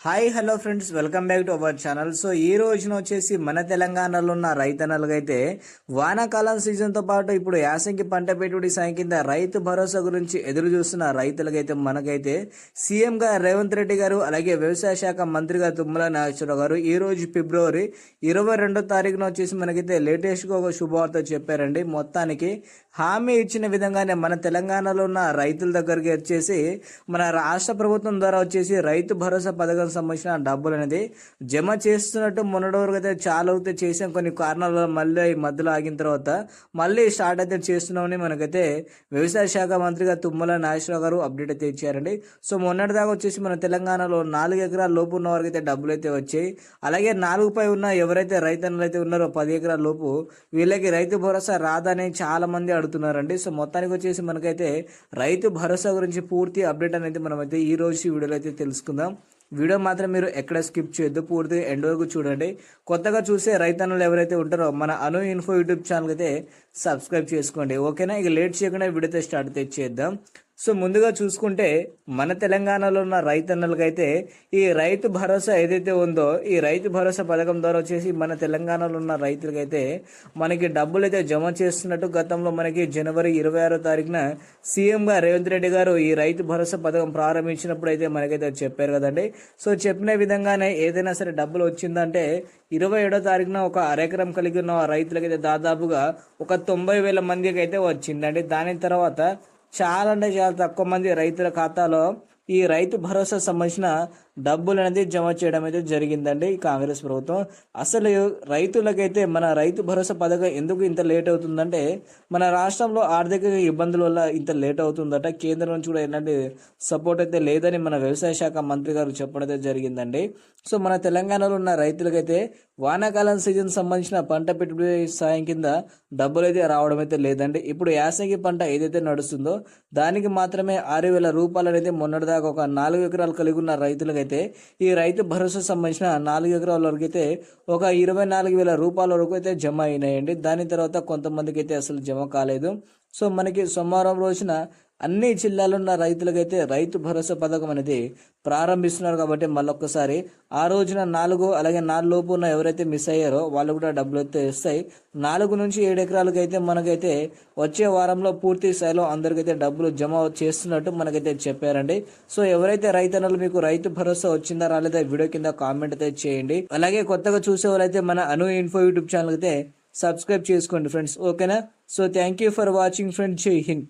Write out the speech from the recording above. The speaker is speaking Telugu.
Hi hello friends welcome back to our channel so ఈ రోజున వచ్చేసి మన తెలంగాణలో ఉన్న రైతన్నలకైతే వానాకాలం సీజన్తో పాటు ఇప్పుడు యాసంగి పంట పెట్టుబడి సాయం కింద రైతు భరోసా గురించి ఎదురు చూస్తున్న రైతులకైతే మనకైతే సీఎంగా రేవంత్ రెడ్డి గారు అలాగే వ్యవసాయ శాఖ మంత్రిగా తుమ్మల నాగేశ్వరరావు గారు ఈ రోజు ఫిబ్రవరి ఇరవై రెండో తారీఖున వచ్చేసి మనకైతే లేటెస్ట్గా ఒక శుభవార్త చెప్పారండి. మొత్తానికి హామీ ఇచ్చిన విధంగానే మన తెలంగాణలో ఉన్న రైతుల దగ్గరికి వచ్చేసి మన రాష్ట్ర ప్రభుత్వం ద్వారా వచ్చేసి రైతు భరోసా పథకం సంబంధించిన డబ్బులు అనేది జమ చేస్తున్నట్టు మొన్నటి వరకు అయితే చాలా అయితే చేసాం. కొన్ని కారణాల వల్ల మళ్ళీ మధ్యలో ఆగిన తర్వాత మళ్ళీ స్టార్ట్ అయితే చేస్తున్నామని మనకైతే వ్యవసాయ శాఖ మంత్రిగా తుమ్మల నాగేశ్వరరావు గారు అప్డేట్ అయితే ఇచ్చారండి. సో మొన్నటి దాకా వచ్చేసి మన తెలంగాణలో నాలుగు ఎకరాల లోపు ఉన్న వారికి అయితే డబ్బులు అయితే వచ్చాయి. అలాగే నాలుగు పై ఉన్న ఎవరైతే రైతన్నులు అయితే ఉన్నారో పది ఎకరాల లోపు వీళ్ళకి రైతు భరోసా రాదని చాలా మంది అడుగుతున్నారండి. సో మొత్తానికి వచ్చేసి మనకైతే రైతు భరోసా గురించి పూర్తి అప్డేట్ అనేది మనం అయితే ఈ రోజు వీడియోలో అయితే తెలుసుకుందాం. వీడియో మాత్రం మీరు ఎక్కడ స్కిప్ చేయొద్దు పూర్తిగా ఎండ్ వరకు చూడండి. కొత్తగా చూసే రైతన్నులు ఎవరైతే ఉంటారో మన అను ఇన్ఫో యూట్యూబ్ ఛానల్ అయితే సబ్స్క్రైబ్ చేసుకోండి. ఓకేనా? ఇక లేట్ చేయకుండా వీడియోతో స్టార్ట్ తెచ్చేద్దాం సో ముందుగా చూసుకుంటే మన తెలంగాణలో ఉన్న రైతన్నలకైతే ఈ రైతు భరోసా ఏదైతే ఉందో ఈ రైతు భరోసా పథకం ద్వారా వచ్చేసి మన తెలంగాణలో ఉన్న రైతులకైతే మనకి డబ్బులు అయితే జమ చేస్తున్నట్టు గతంలో మనకి జనవరి ఇరవై ఆరో తారీఖున సీఎంగా రేవంత్ రెడ్డి గారు ఈ రైతు భరోసా పథకం ప్రారంభించినప్పుడు అయితే మనకైతే చెప్పారు కదండి. సో చెప్పిన విధంగానే ఏదైనా సరే డబ్బులు వచ్చిందంటే ఇరవై ఏడో తారీఖున ఒక అరెకరం కలిగి ఉన్న రైతులకైతే దాదాపుగా ఒక తొంభై వేల మందికి అయితే వచ్చిందండి. దాని తర్వాత చాలా అంటే చాలా తక్కువ మంది రైతుల ఖాతాలో ఈ రైతు భరోసా సంబంధించిన డబ్బులు అనేది జమ చేయడం అయితే జరిగిందండి కాంగ్రెస్ ప్రభుత్వం. అసలు రైతులకైతే మన రైతు భరోసా పథకం ఎందుకు ఇంత లేట్ అవుతుందంటే మన రాష్ట్రంలో ఆర్థిక ఇబ్బందుల వల్ల ఇంత లేట్ అవుతుందట. కేంద్రం నుంచి కూడా ఎలాంటి సపోర్ట్ అయితే లేదని మన వ్యవసాయ శాఖ మంత్రి గారు చెప్పడం అయితే జరిగిందండి. సో మన తెలంగాణలో ఉన్న రైతులకైతే వానాకాలం సీజన్ సంబంధించిన పంట పెట్టుబడి సాయం కింద డబ్బులు అయితే రావడం అయితే లేదండి. ఇప్పుడు యాసంగి పంట ఏదైతే నడుస్తుందో దానికి మాత్రమే ఆరు వేల రూపాయలు అనేది మొన్నటిదాకా ఒక నాలుగు ఎకరాలు కలిగి ఉన్న రైతులకైతే ఈ రైతు భరోసా సంబంధించిన నాలుగు ఎకరాల వరకు అయితే ఒక ఇరవై నాలుగు వేల రూపాయల వరకు అయితే జమ అయినాయండి. దాని తర్వాత కొంతమందికి అయితే అసలు జమ కాలేదు. సో మనకి సోమవారం రోజున అన్ని జిల్లాలో ఉన్న రైతులకైతే రైతు భరోసా పథకం అనేది ప్రారంభిస్తున్నారు కాబట్టి మళ్ళొక్కసారి ఆ రోజున నాలుగు అలాగే నాలుగు లోపు ఉన్న ఎవరైతే మిస్ అయ్యారో వాళ్ళు కూడా డబ్బులు అయితే ఇస్తాయి నాలుగు నుంచి ఏడు ఎకరాలకి అయితే మనకైతే వచ్చే వారంలో పూర్తి స్థాయిలో అందరికైతే డబ్బులు జమ చేస్తున్నట్టు మనకైతే చెప్పారండి. సో ఎవరైతే రైతన్నలు మీకు రైతు భరోసా వచ్చిందా రాలేదా వీడియో కింద కామెంట్ అయితే చేయండి. అలాగే కొత్తగా చూసేవారైతే మన అను ఇన్ఫో యూట్యూబ్ ఛానల్ అయితే సబ్స్క్రైబ్ చేసుకోండి ఫ్రెండ్స్. ఓకేనా? So thank you for watching friends. Jai Hind.